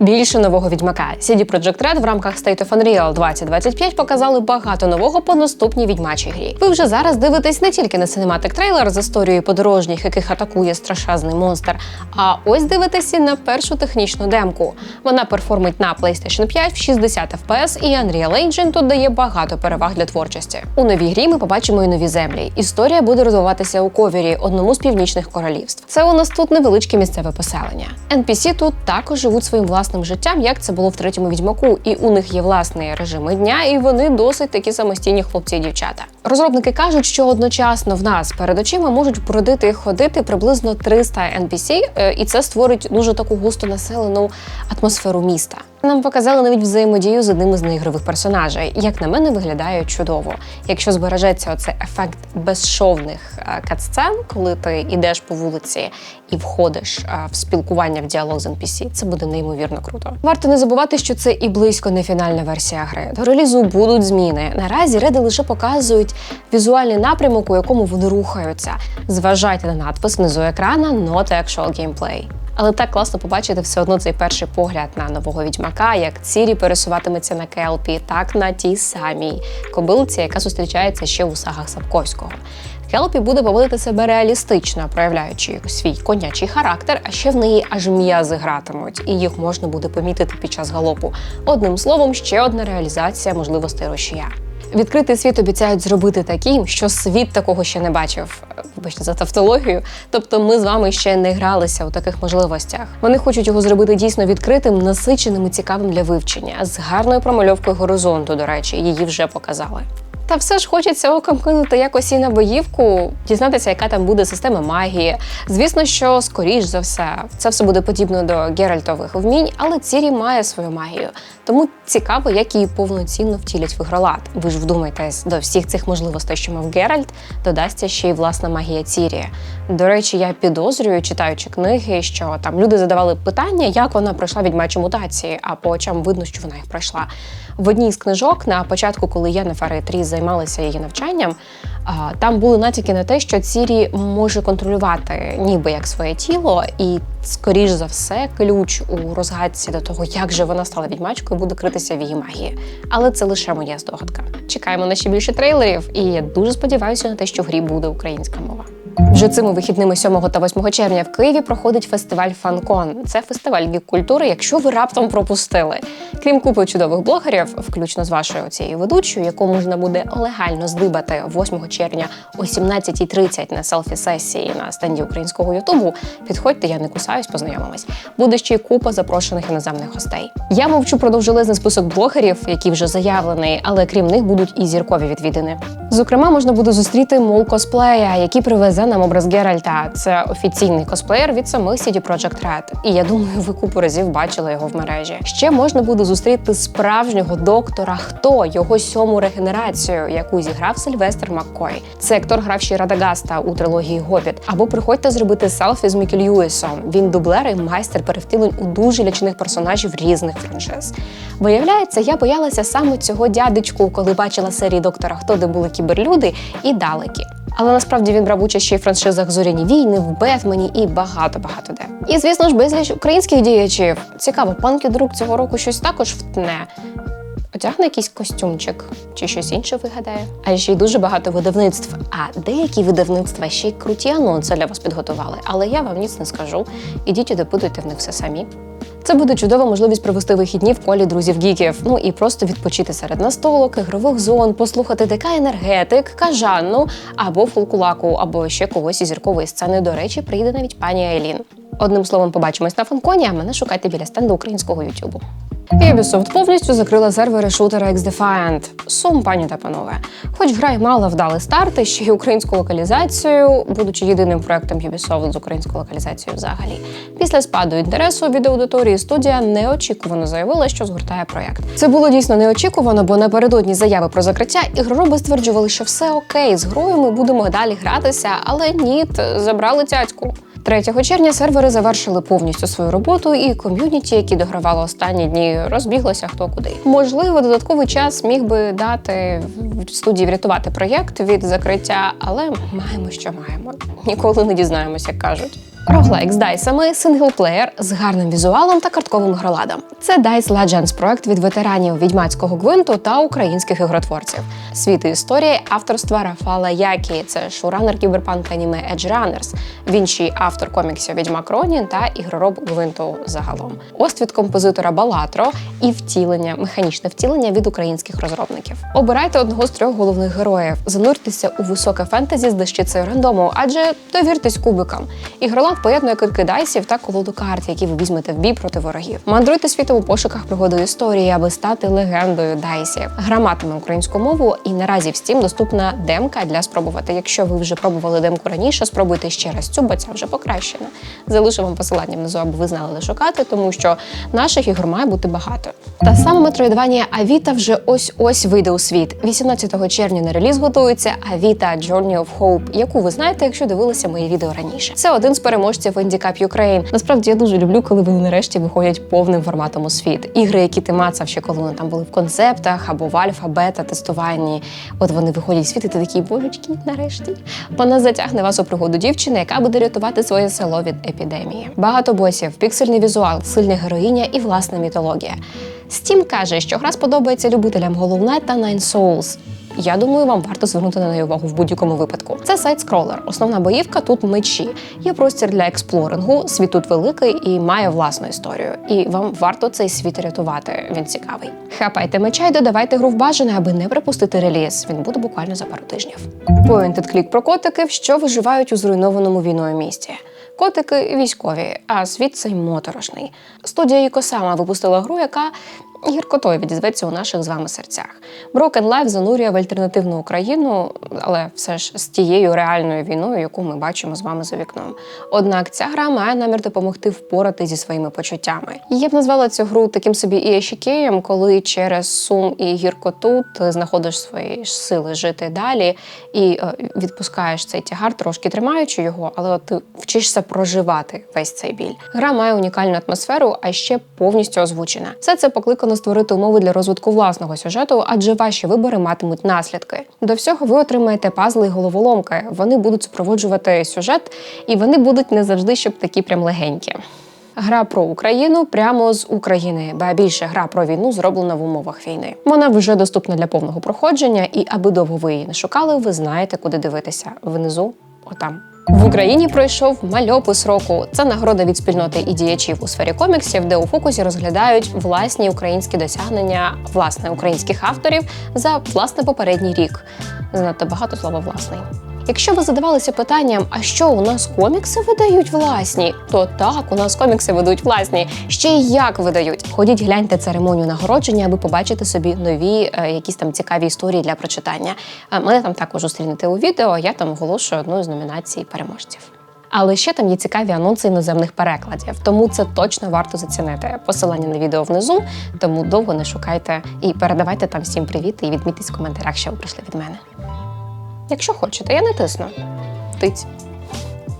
Більше нового відьмака. CD Projekt Red в рамках State of Unreal 2025 показали багато нового по наступній відьмачій грі. Ви вже зараз дивитесь не тільки на синематик трейлер з історією подорожніх, яких атакує страшезний монстр, а ось дивитесь і на першу технічну демку. Вона перформить на PlayStation 5 в 60 FPS, і Unreal Engine тут дає багато переваг для творчості. У новій грі ми побачимо і нові землі. Історія буде розвиватися у ковірі, одному з північних королівств. Це у нас тут невеличке місцеве поселення. NPC тут також живуть своїм власним життям, як це було в третьому відьмаку, і у них є власні режими дня, і вони досить такі самостійні хлопці і дівчата. Розробники кажуть, що одночасно в нас перед очима можуть бродити і ходити приблизно 300 NPC, е, і це створить дуже таку густо населену атмосферу міста. Нам показали навіть взаємодію з одним із неігрових персонажей. Як на мене, виглядає чудово. Якщо збережеться оцей ефект безшовних е, катсцен, коли ти йдеш по вулиці і входиш е, в спілкування в діалог з NPC, це буде неймовірно круто. Варто не забувати, що це і близько не фінальна версія гри. До релізу будуть зміни. Наразі реди лише показують візуальний напрямок, у якому вони рухаються. Зважайте на надпис внизу екрана «Not actual gameplay». Але так класно побачити все одно цей перший погляд на нового відьмака, як Цірі пересуватиметься на Келпі, так на тій самій кобилці, яка зустрічається ще у сагах Сапковського. Келпі буде поводити себе реалістично, проявляючи свій конячий характер, а ще в неї аж м'язи гратимуть, і їх можна буде помітити під час галопу. Одним словом, ще одна реалізація можливостей рушія. Відкритий світ обіцяють зробити таким, що світ такого ще не бачив. Вибачте за тавтологію. Тобто, ми з вами ще не гралися у таких можливостях. Вони хочуть його зробити дійсно відкритим, насиченим і цікавим для вивчення, з гарною промальовкою горизонту. До речі, її вже показали. Та все ж хочеться оком кинути якось і на боївку, дізнатися, яка там буде система магії. Звісно, що скоріш за все це все буде подібно до Геральтових вмінь, але Цірі має свою магію. Тому цікаво, як її повноцінно втілять в ігролад. Ви ж вдумайтесь, до всіх цих можливостей, що мав Геральт, додасться ще й власна магія Цірі. До речі, я підозрюю, читаючи книги, що там люди задавали питання, як вона пройшла відьмачі мутації, а по очам видно, що вона їх пройшла. В одній з книжок на початку, коли Єнефер і Тріс займалися її навчанням, там були натяки на те, що Цірі може контролювати ніби як своє тіло, і, скоріш за все, ключ у розгадці до того, як же вона стала відьмачкою, буде критися в її магії. Але це лише моя здогадка. Чекаємо на ще більше трейлерів, і я дуже сподіваюся на те, що в грі буде українська мова. Вже цими вихідними 7 та 8 червня в Києві проходить фестиваль Фанкон. Це фестиваль вік культури, якщо ви раптом пропустили. Крім купи чудових блогерів, включно з вашою цією ведучою, яку можна буде легально здибати 8 червня о 17.30 на селфі-сесії на стенді українського Ютубу. Підходьте, я не кусаюсь, познайомимось. Буде ще й купа запрошених іноземних гостей. Я мовчу про довжелезний список блогерів, який вже заявлений, але крім них будуть і зіркові відвідини. Зокрема, можна буде зустріти мол косплея, який привезе нам образ Геральта. Це офіційний косплеєр від самих CD Projekt Red. І я думаю, ви купу разів бачили його в мережі. Ще можна буде зустріти справжнього доктора, хто його сьому регенерацію, яку зіграв Сильвестр Маккой. Це актор грав Радагаста у трилогії Гобіт. Або приходьте зробити селфі з Мікі Льюісом. Він дублер і майстер перевтілень у дуже лячних персонажів різних франшиз. Виявляється, я боялася саме цього дядечку, коли бачила серії доктора Хто де були кіберлюди і далекі. Але насправді він брав участь ще й в франшизах Зоряні війни, в Бетмені і багато-багато де. І звісно ж, безліч українських діячів. Цікаво, пан Кідрук цього року щось також втне. Одягне якийсь костюмчик чи щось інше вигадає. А ще й дуже багато видавництв. А деякі видавництва ще й круті анонси для вас підготували. Але я вам ніц не скажу. Ідіть і допитуйте в них все самі. Це буде чудова можливість провести вихідні в колі друзів-гіків. Ну і просто відпочити серед настолок, ігрових зон, послухати ДК енергетик, кажанну або фолкулаку, або ще когось із зіркової сцени. До речі, прийде навіть пані Айлін. Одним словом, побачимось на фанконі, а мене шукайте біля стенду українського Ютубу. Ubisoft повністю закрила сервери шутера X-Defiant. Сум, пані та панове. Хоч гра й мала вдалий старт, і ще й українську локалізацію, будучи єдиним проектом Ubisoft з українською локалізацією взагалі. Після спаду інтересу від аудиторії студія неочікувано заявила, що згортає проект. Це було дійсно неочікувано, бо напередодні заяви про закриття ігророби стверджували, що все окей, з грою ми будемо далі гратися, але ні, забрали цяцьку. 3 червня сервери завершили повністю свою роботу, і ком'юніті, які догравали останні дні, розбіглося хто куди. Можливо, додатковий час міг би дати студії врятувати проєкт від закриття, але маємо, що маємо. Ніколи не дізнаємося, як кажуть. Роглайк з дайсами, синглплеєр з гарним візуалом та картковим гроладом. Це Dice Legends – проект від ветеранів відьмацького гвинту та українських ігротворців. Світ історії авторства Рафала Які. Це шоуранер кіберпанк аніме Edge Runners. Він ще й автор коміксів Відьмак Ронін та ігророб гвинту загалом. Ост від композитора Балатро і втілення, механічне втілення від українських розробників. Обирайте одного з трьох головних героїв, зануртеся у високе фентезі з дещицею рандому, адже довіртесь кубикам. Поєднує китки дайсів та колоду карт, які ви візьмете в бій проти ворогів. Мандруйте світом у пошуках пригоди історії, аби стати легендою дайсів. Гра матиме українську мову, і наразі в Steam доступна демка для спробувати. Якщо ви вже пробували демку раніше, спробуйте ще раз цю, бо ця вже покращена. Залишу вам посилання внизу, аби ви знали де шукати, тому що наших ігор має бути багато. Та саме метроїдванія Авіта вже ось ось вийде у світ. 18 червня на реліз готується Авіта Journey of Hope, яку ви знаєте, якщо дивилися мої відео раніше. Це один з переможців Handicap Ukraine. Насправді я дуже люблю, коли вони нарешті виходять повним форматом у світ. Ігри, які ти мацав ще коли вони там були в концептах або в альфа, бета, тестуванні. От вони виходять в світ, і ти такий божечки, нарешті. Вона затягне вас у пригоду дівчини, яка буде рятувати своє село від епідемії. Багато босів, піксельний візуал, сильна героїня і власна мітологія. Steam каже, що гра сподобається любителям Knight та Nine Souls. Я думаю, вам варто звернути на неї увагу в будь-якому випадку. Це сайт-скролер. Основна боївка тут мечі. Є простір для експлорингу. Світ тут великий і має власну історію. І вам варто цей світ рятувати. Він цікавий. Хапайте меча і додавайте гру в бажане, аби не пропустити реліз. Він буде буквально за пару тижнів. Pointed Click про котиків, що виживають у зруйнованому війною місті. Котики військові, а світ цей моторошний. Студія Юкосама випустила гру, яка гіркотою відізветься у наших з вами серцях. Broken Life занурює в альтернативну Україну, але все ж з тією реальною війною, яку ми бачимо з вами за вікном. Однак ця гра має намір допомогти впорати зі своїми почуттями. Я б назвала цю гру таким собі ієшікеєм, коли через сум і гіркоту ти знаходиш свої сили жити далі і е, відпускаєш цей тягар, трошки тримаючи його, але от ти вчишся проживати весь цей біль. Гра має унікальну атмосферу, а ще повністю озвучена. Все це покликано створити умови для розвитку власного сюжету, адже ваші вибори матимуть наслідки. До всього ви отримаєте пазли і головоломки. Вони будуть супроводжувати сюжет, і вони будуть не завжди, щоб такі прям легенькі. Гра про Україну прямо з України, ба більше гра про війну зроблена в умовах війни. Вона вже доступна для повного проходження, і аби довго ви її не шукали, ви знаєте, куди дивитися. Внизу, отам. В Україні пройшов мальопис року. Це нагорода від спільноти і діячів у сфері коміксів, де у фокусі розглядають власні українські досягнення власне українських авторів за власне попередній рік. Занадто багато слова власний. Якщо ви задавалися питанням, а що у нас комікси видають власні, то так, у нас комікси видають власні. Ще й як видають. Ходіть, гляньте церемонію нагородження, аби побачити собі нові е, якісь там цікаві історії для прочитання. Е, Мене там також зустрінете у відео. Я там оголошую одну з номінацій переможців. Але ще там є цікаві анонси іноземних перекладів, тому це точно варто зацінити. Посилання на відео внизу, тому довго не шукайте і передавайте там всім привіт і відмітьтесь в коментарях, що ви прийшли від мене. Якщо хочете, я не тисну. Тиць.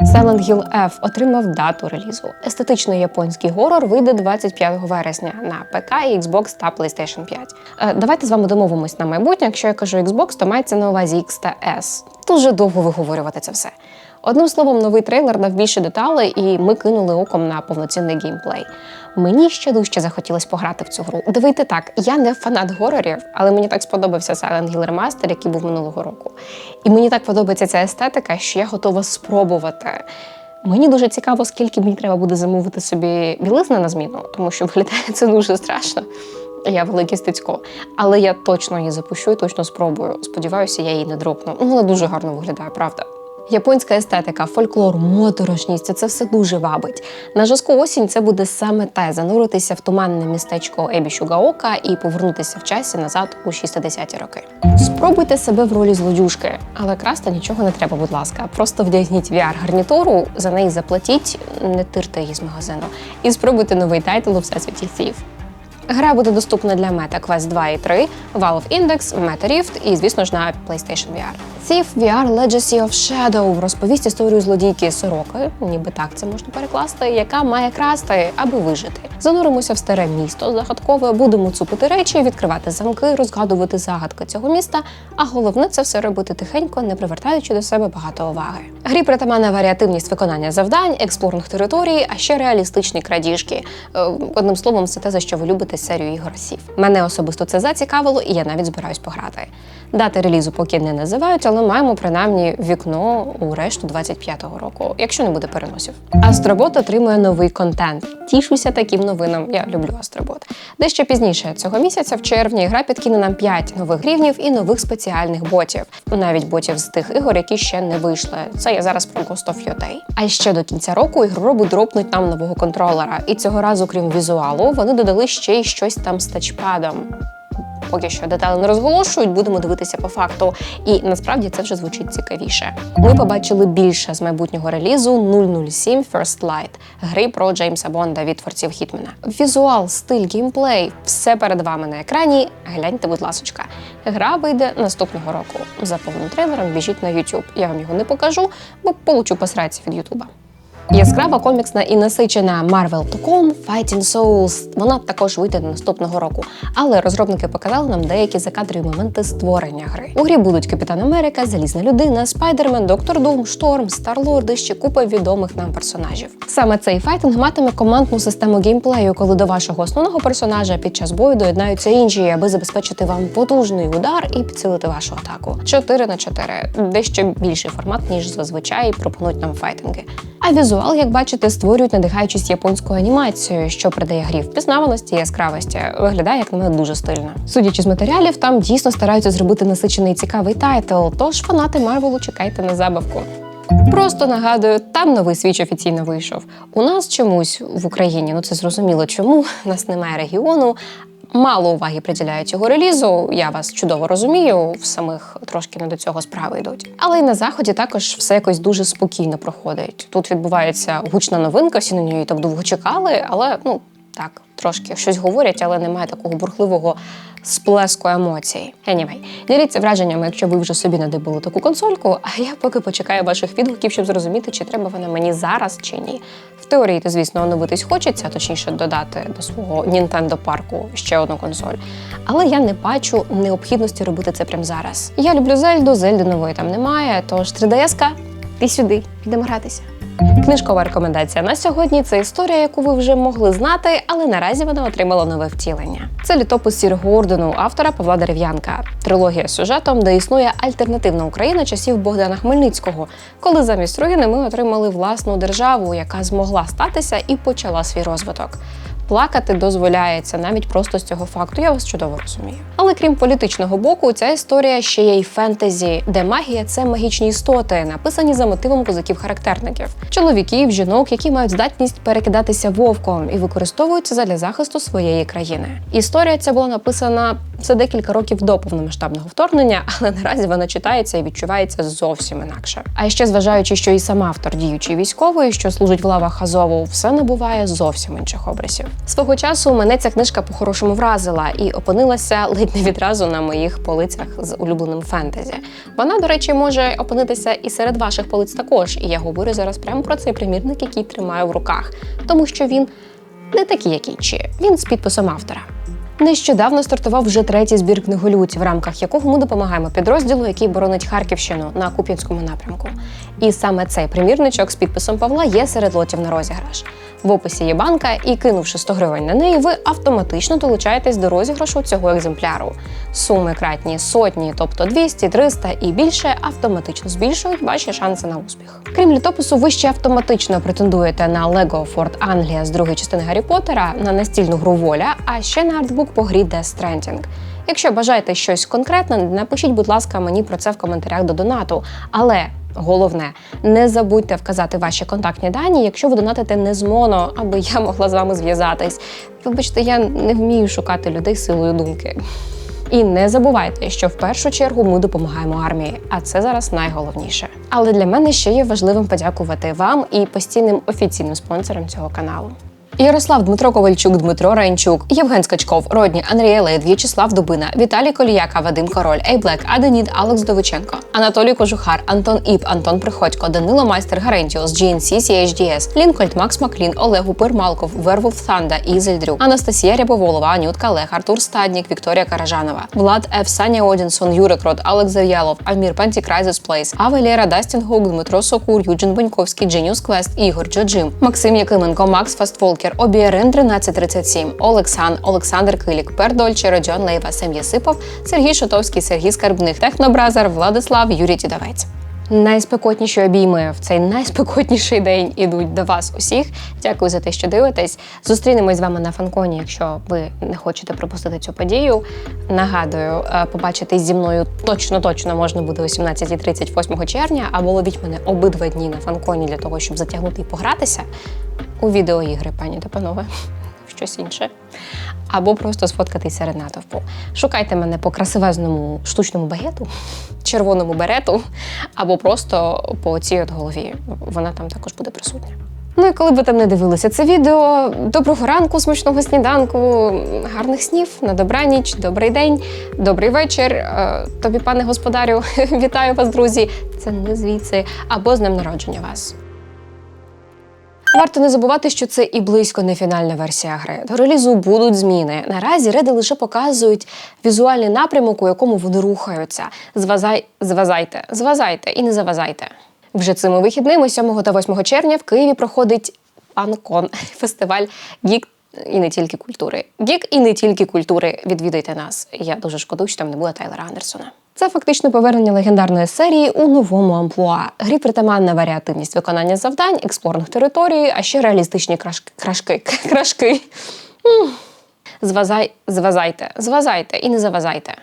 Silent Hill F отримав дату релізу. Естетичний японський горор вийде 25 вересня на ПК, Xbox та PlayStation 5. Е, давайте з вами домовимось на майбутнє. Якщо я кажу Xbox, то мається на увазі X та S. Дуже довго виговорювати це все. Одним словом, новий трейлер дав більше деталей, і ми кинули оком на повноцінний геймплей. Мені ще дужче захотілося пограти в цю гру. Дивити так, я не фанат горорів, але мені так сподобався Silent Hill Remaster, який був минулого року. І мені так подобається ця естетика, що я готова спробувати. Мені дуже цікаво, скільки мені треба буде замовити собі білизни на зміну, тому що виглядає це дуже страшно. Я велике стецько. Але я точно її запущу і точно спробую. Сподіваюся, я її не дропну. Ну, вона дуже гарно виглядає, правда. Японська естетика, фольклор, моторошність це все дуже вабить. На жорстку осінь це буде саме те зануритися в туманне містечко Ебішугаока і повернутися в часі назад у 60-ті роки. Спробуйте себе в ролі злодюжки, але красти нічого не треба, будь ласка. Просто вдягніть VR-гарнітуру, за неї заплатіть, не тирте її з магазину, і спробуйте новий тайтл у всесвіті Thief. Гра буде доступна для Meta Quest 2 і 3, Valve Index, Meta Rift і, звісно ж, на PlayStation VR. Thief VR Legacy of Shadow розповість історію злодійки сороки, ніби так це можна перекласти, яка має красти, аби вижити. Зануримося в старе місто загадкове, будемо цупити речі, відкривати замки, розгадувати загадки цього міста. А головне це все робити тихенько, не привертаючи до себе багато уваги. Грі притаманна варіативність виконання завдань, експлоринг території, а ще реалістичні крадіжки. Е, Одним словом, це те, за що ви любите серію ігор Сів. Мене особисто це зацікавило, і я навіть збираюсь пограти. Дати релізу поки не називають, але маємо принаймні вікно у решту 25-го року, якщо не буде переносів. Астробот отримує новий контент. Тішуся таким новинам. Я люблю Астробот. Дещо пізніше цього місяця, в червні, гра підкине нам 5 нових рівнів і нових спеціальних ботів. Навіть ботів з тих ігор, які ще не вийшли. Це я зараз про Ghost of Yotei. А ще до кінця року ігроробу дропнуть нам нового контролера. І цього разу, крім візуалу, вони додали ще й щось там з тачпадом. Поки що деталі не розголошують, будемо дивитися по факту. І насправді це вже звучить цікавіше. Ми побачили більше з майбутнього релізу 007 First Light, гри про Джеймса Бонда від творців Хітмена. Візуал, стиль, геймплей все перед вами на екрані. Гляньте, будь ласочка. Гра вийде наступного року. За повним трейлером біжіть на YouTube. Я вам його не покажу, бо получу посраці від Ютуба. Яскрава коміксна і насичена Marvel Tocon Fighting Souls. Вона також вийде наступного року. Але розробники показали нам деякі закадрові моменти створення гри. У грі будуть Капітан Америка, Залізна людина, Спайдермен, Доктор Дум, Шторм, Старлорд і ще купа відомих нам персонажів. Саме цей файтинг матиме командну систему геймплею, коли до вашого основного персонажа під час бою доєднаються інші, аби забезпечити вам потужний удар і підсилити вашу атаку. 4 на 4 дещо більший формат, ніж зазвичай пропонують нам файтинги. А візуал, як бачите, створюють, надихаючись японською анімацією, що придає грі впізнаваності і яскравості. Виглядає як на мене дуже стильно. Судячи з матеріалів, там дійсно стараються зробити насичений цікавий тайтл. Тож фанати Марвелу чекайте на забавку. Просто нагадую, там новий свіч офіційно вийшов. У нас чомусь в Україні, ну це зрозуміло, чому у нас немає регіону. Мало уваги приділяють його релізу. Я вас чудово розумію. В самих трошки не до цього справи йдуть. Але й на заході також все якось дуже спокійно проходить. Тут відбувається гучна новинка, всі на неї так довго чекали, але ну так, трошки щось говорять, але немає такого бурхливого сплеску емоцій. Anyway, діліться враженнями, якщо ви вже собі надибали таку консольку. А я поки почекаю ваших відгуків, щоб зрозуміти, чи треба вона мені зараз чи ні. В теорії, то, звісно, оновитись хочеться, точніше додати до свого Nintendo парку ще одну консоль. Але я не бачу необхідності робити це прямо зараз. Я люблю Зельду, Зельди нової там немає, тож 3DS-ка, ти сюди, підемо гратися. Книжкова рекомендація на сьогодні це історія, яку ви вже могли знати, але наразі вона отримала нове втілення. Це літопис Сір Гордону, автора Павла Дерев'янка, трилогія з сюжетом, де існує альтернативна Україна часів Богдана Хмельницького, коли замість руїни ми отримали власну державу, яка змогла статися і почала свій розвиток. Плакати дозволяється навіть просто з цього факту. Я вас чудово розумію. Але крім політичного боку, ця історія ще є й фентезі, де магія це магічні істоти, написані за мотивом козаків-характерників, чоловіків, жінок, які мають здатність перекидатися вовком і використовуються задля захисту своєї країни. Історія ця була написана за декілька років до повномасштабного вторгнення, але наразі вона читається і відчувається зовсім інакше. А ще зважаючи, що і сам автор діючий військовий, що служить в лавах Азову, все набуває зовсім інших образів. Свого часу мене ця книжка по-хорошому вразила і опинилася ледь не відразу на моїх полицях з улюбленим фентезі. Вона, до речі, може опинитися і серед ваших полиць також. І я говорю зараз прямо про цей примірник, який тримаю в руках, тому що він не такий, як інші. Він з підписом автора. Нещодавно стартував вже третій збір книголюдь, в рамках якого ми допомагаємо підрозділу, який боронить Харківщину на Куп'янському напрямку. І саме цей примірничок з підписом Павла є серед лотів на розіграш. В описі є банка, і кинувши 100 гривень на неї, ви автоматично долучаєтесь до розіграшу цього екземпляру. Суми кратні сотні, тобто 200, 300 і більше, автоматично збільшують ваші шанси на успіх. Крім літопису, ви ще автоматично претендуєте на Lego Fort Anglia з другої частини Гаррі Поттера, на настільну гру воля, а ще на артбук по грі Death Stranding. Якщо бажаєте щось конкретне, напишіть, будь ласка, мені про це в коментарях до донату. Але Головне, не забудьте вказати ваші контактні дані, якщо ви донатите не з моно, аби я могла з вами зв'язатись. Вибачте, я не вмію шукати людей силою думки. І не забувайте, що в першу чергу ми допомагаємо армії, а це зараз найголовніше. Але для мене ще є важливим подякувати вам і постійним офіційним спонсорам цього каналу. Ярослав Дмитро Ковальчук, Дмитро Райнчук, Євген Скачков, Родні Анріелет, В'ячеслав Дубина, Віталій Коліяка, Вадим Король, Ейблек, Аденід, Алекс Довиченко, Анатолій Кожухар, Антон Іп, Антон Приходько, Данило Майстер Гарентіос, GNC, CHDS, Лінкольд, Макс Маклін, Олег Упир Малков, Вервулф Thanda, Ізель Дрюк, Анастасія Рябоволова, Анютка Лех, Артур Стаднік, Вікторія Каражанова, Влад Ф. Саня Одінсон, Юрик Рот, Алекс Зав'ялов, Амір Пантікрайзес Плейс, Авелєра Дастін Гук, Дмитро Сокур, Юджин Боньковський, Дженіус Квест, Ігор Джоджим, Максим Якименко, Макс Фастволкер, Обіарин 1337, Олексан, Олександр Килік, Пердольче, Родіон Лейва, Сем Єсипов, Сергій Шотовський, Сергій Скарбних, Технобразер, Владислав, Юрій Тідавець. Найспекотніші обійми в цей найспекотніший день ідуть до вас усіх. Дякую за те, що дивитесь. Зустрінемось з вами на фанконі, якщо ви не хочете пропустити цю подію. Нагадую, е, побачитись зі мною точно точно можна буде о 17.30 8 червня, або ловіть мене обидва дні на фанконі для того, щоб затягнути і погратися у відеоігри, пані та панове. Щось інше. Або просто сфоткатись серед натовпу. Шукайте мене по красивезному штучному багету, червоному берету, або просто по цій от голові. Вона там також буде присутня. Ну і коли ви там не дивилися це відео, доброго ранку, смачного сніданку, гарних снів, на добраніч, добрий день, добрий вечір. Е, Тобі, пане господарю, вітаю вас, друзі. Це не звідси, або з днем народження вас. Варто не забувати, що це і близько не фінальна версія гри. До релізу будуть зміни. Наразі реди лише показують візуальний напрямок, у якому вони рухаються. Звазай, звазайте, звазайте і не завазайте. Вже цими вихідними, 7 та 8 червня, в Києві проходить Панкон фестиваль гік. І не тільки культури. Гік і не тільки культури. Відвідайте нас. Я дуже шкодую, що там не було Тайлера Андерсона. Це фактично повернення легендарної серії у новому амплуа. Грі притаманна варіативність виконання завдань, експлоринг території, а ще реалістичні крашки. крашки. крашки. Звазай, звазайте, звазайте і не завазайте.